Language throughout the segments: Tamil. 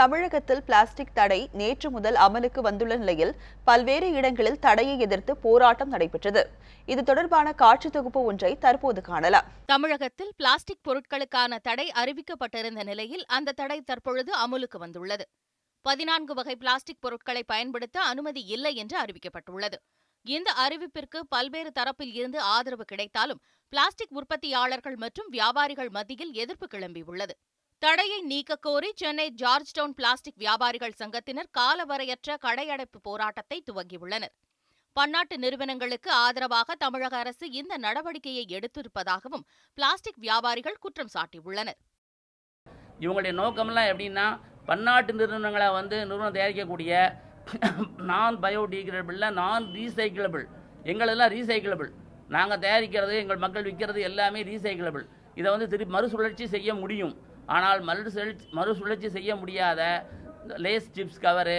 தமிழகத்தில் பிளாஸ்டிக் தடை நேற்று முதல் அமலுக்கு வந்துள்ள நிலையில் பல்வேறு இடங்களில் தடையை எதிர்த்து போராட்டம் நடைபெற்றது. இது தொடர்பான காட்சி தொகுப்பு ஒன்றை தற்போது காணலாம். தமிழகத்தில் பிளாஸ்டிக் பொருட்களுக்கான தடை அறிவிக்கப்பட்டிருந்த நிலையில் அந்த தடை தற்பொழுது அமலுக்கு வந்துள்ளது. பதினான்கு வகை பிளாஸ்டிக் பொருட்களை பயன்படுத்த அனுமதி இல்லை என்று அறிவிக்கப்பட்டுள்ளது. இந்த அறிவிப்பிற்கு பல்வேறு தரப்பில் இருந்து ஆதரவு கிடைத்தாலும் பிளாஸ்டிக் உற்பத்தியாளர்கள் மற்றும் வியாபாரிகள் மத்தியில் எதிர்ப்பு கிளம்பியுள்ளது. தடையை நீக்கக் கோரி சென்னை ஜார்ஜ் டவுன் பிளாஸ்டிக் வியாபாரிகள் சங்கத்தினர் காலவரையற்ற கடையடைப்பு போராட்டத்தை துவங்கியுள்ளனர். பன்னாட்டு நிறுவனங்களுக்கு ஆதரவாக தமிழக அரசு இந்த நடவடிக்கையை எடுத்திருப்பதாகவும் பிளாஸ்டிக் வியாபாரிகள் குற்றம் சாட்டியுள்ளனர். இவங்களுடைய நோக்கமெல்லாம் எப்படின்னா பன்னாட்டு நிறுவனங்களை வந்து நிறுவனம் தயாரிக்கக்கூடிய நான் பயோடிகிரேடபிளில் நான் ரீசைக்கிளபிள் எங்களெல்லாம் ரீசைக்கிளபிள். நாங்கள் தயாரிக்கிறது எங்கள் மக்கள் விற்கிறது எல்லாமே ரீசைக்கிளபிள். இதை வந்து திருப்பி மறுசுழற்சி செய்ய முடியும். ஆனால் மறுசுழற்சி மறுசுழற்சி செய்ய முடியாத Lays chips cover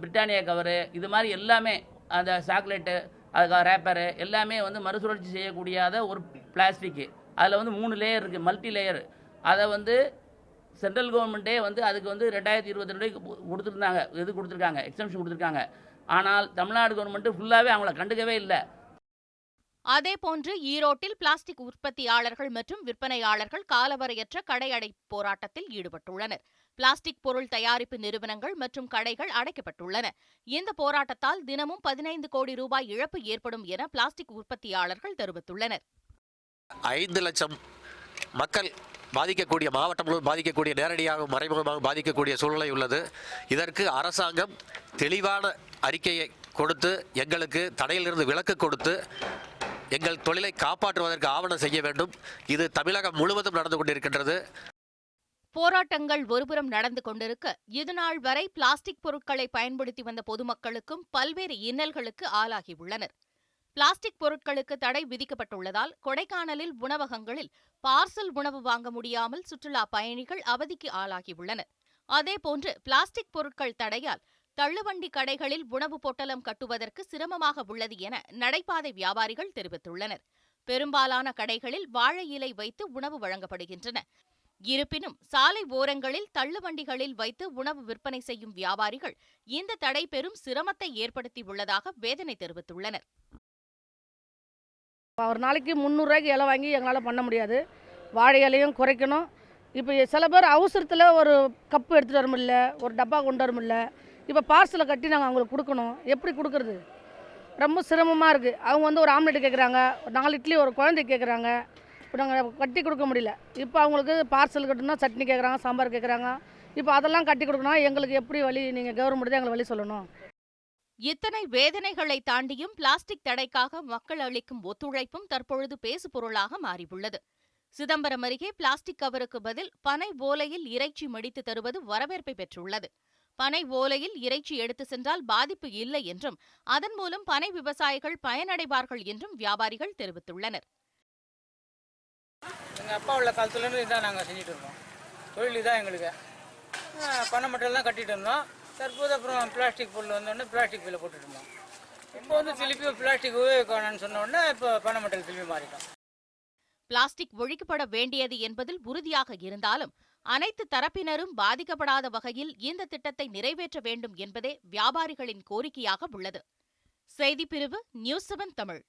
Britannia cover இது மாதிரி எல்லாமே அந்த சாக்லேட்டு அதுக்காக ரேப்பரு எல்லாமே வந்து மறுசுழற்சி செய்யக்கூடியாத ஒரு பிளாஸ்டிக்கு. அதில் வந்து மூணு லேயர் இருக்குது மல்டி லேயர் அதை வந்து சென்ட்ரல் கவர்மெண்ட்டே வந்து அதுக்கு வந்து ரெண்டாயிரத்தி இருபத்தி ரெண்டு கொடுத்துருந்தாங்க இது கொடுத்துருக்காங்க எக்ஸம்ஷன் கொடுத்துருக்காங்க. ஆனால் தமிழ்நாடு கவர்மெண்ட்டு ஃபுல்லாகவே அவங்கள கண்டுக்கவே இல்லை. அதேபோன்று ஈரோட்டில் பிளாஸ்டிக் உற்பத்தியாளர்கள் மற்றும் விற்பனையாளர்கள் காலவரையற்ற கடையடை போராட்டத்தில் ஈடுபட்டுள்ளனர். பிளாஸ்டிக் பொருள் தயாரிப்பு நிறுவனங்கள் மற்றும் கடைகள் அடைக்கப்பட்டுள்ளன. இந்த போராட்டத்தால் தினமும் பதினைந்து கோடி ரூபாய் இழப்பு ஏற்படும் என பிளாஸ்டிக் உற்பத்தியாளர்கள் தெரிவித்துள்ளனர். ஐந்து லட்சம் மக்கள் பாதிக்கக்கூடிய மாவட்டம் முழுவதும் பாதிக்கக்கூடிய நேரடியாக மறைமுகமாக பாதிக்கக்கூடிய சூழ்நிலை உள்ளது. இதற்கு அரசாங்கம் தெளிவான அறிக்கையை கொடுத்து எங்களுக்கு தடையிலிருந்து விலக்கு கொடுத்து எங்கள் தொழிலை காப்பாற்றுவதற்கு ஆவணம் செய்ய வேண்டும். இது தமிழகம் முழுவதும் நடந்து கொண்டிருக்கின்றது. போராட்டங்கள் ஒருபுறம் நடந்து கொண்டிருக்க இதுநாள் வரை பிளாஸ்டிக் பொருட்களை பயன்படுத்தி வந்த பொதுமக்களுக்கும் பல்வேறு இன்னல்களுக்கு ஆளாகியுள்ளனர் பிளாஸ்டிக் பொருட்களுக்கு தடை விதிக்கப்பட்டுள்ளதால் கொடைக்கானலில் உணவகங்களில் பார்சல் உணவு வாங்க முடியாமல் சுற்றுலா பயணிகள் அவதிக்கு ஆளாகியுள்ளனர் அதேபோன்று பிளாஸ்டிக் பொருட்கள் தடையால் தள்ளுவண்டி கடைகளில் உணவு பொட்டலம் கட்டுவதற்கு சிரமமாக உள்ளது என நடைபாதை வியாபாரிகள் தெரிவித்துள்ளனர். பெரும்பாலான கடைகளில் வாழை இலை வைத்து உணவு வழங்கப்படுகின்றன. இருப்பினும் சாலை ஓரங்களில் தள்ளுவண்டிகளில் வைத்து உணவு விற்பனை செய்யும் வியாபாரிகள் இந்த தடை பெரும் சிரமத்தை ஏற்படுத்தியுள்ளதாக வேதனை தெரிவித்துள்ளனர். ஒரு நாளைக்கு முந்நூறுரூவாய்க்கு இலை வாங்கி எங்களால் பண்ண முடியாது. வாழை இலையும் குறைக்கணும். இப்போ சில பேர் அவசரத்தில் ஒரு கப்பு எடுத்துகிட்டு வர முடியல ஒரு டப்பா கொண்டு வர முடியல. இப்போ பார்சலை கட்டி நாங்கள் அவங்களுக்கு கொடுக்கணும். எப்படி கொடுக்குறது? ரொம்ப சிரமமாக இருக்குது அவங்க வந்து ஒரு ஆம்லெட் கேட்குறாங்க ஒரு நாலு இட்லி ஒரு குழந்தை கேட்குறாங்க இப்போ நாங்கள் கட்டி கொடுக்க முடியல. இப்போ அவங்களுக்கு பார்சல் கட்டணும் சட்னி கேட்குறாங்க சாம்பார் கேட்குறாங்க இப்போ அதெல்லாம் கட்டி கொடுக்கணும் எங்களுக்கு எப்படி வழி நீங்கள் கவர்மெண்ட் தான் எங்களுக்கு வழி சொல்லணும். இத்தனை வேதனைகளை தாண்டியும் பிளாஸ்டிக் தடைக்காக மக்கள் அளிக்கும் ஒத்துழைப்பும் தற்பொழுது பேசுபொருளாக மாறியுள்ளது. சிதம்பரம் அருகே பிளாஸ்டிக் கவருக்கு பதில் பனை ஓலையில் இறைச்சி மடித்து தருவது வரவேற்பை பெற்றுள்ளது. பனை ஓலையில் இறைச்சி எடுத்து சென்றால் பாதிப்பு இல்லை என்றும் அதன் மூலம் பனை விவசாயிகள் பயனடைவார்கள் என்றும் வியாபாரிகள் தெரிவித்துள்ளனர். எங்கள் அப்பா உள்ள காலத்துலேருந்து இதான் நாங்கள் செஞ்சுட்டு இருக்கோம். தொழில் இதான் எங்களுக்கு. பனை மட்டையில் தான் கட்டிட்டு இருந்தோம். தற்போது அப்புறம் பிளாஸ்டிக் பொருள் வந்தோடனே பிளாஸ்டிக் பையில் போட்டுட்டு இருந்தோம். இப்போ வந்து திருப்பி பிளாஸ்டிக் உபயோகிக்கணும்னு சொன்ன உடனே இப்போ பனை மட்டையில் திருப்பி மாறிட்டோம். பிளாஸ்டிக் ஒழிக்கப்பட வேண்டியது என்பதில் உறுதியாக இருந்தாலும் அனைத்து தரப்பினரும் பாதிக்கப்படாத வகையில் இந்த திட்டத்தை நிறைவேற்ற வேண்டும் என்பதே வியாபாரிகளின் கோரிக்கையாக உள்ளது. செய்திப்பிரிவு நியூஸ் செவன் தமிழ்.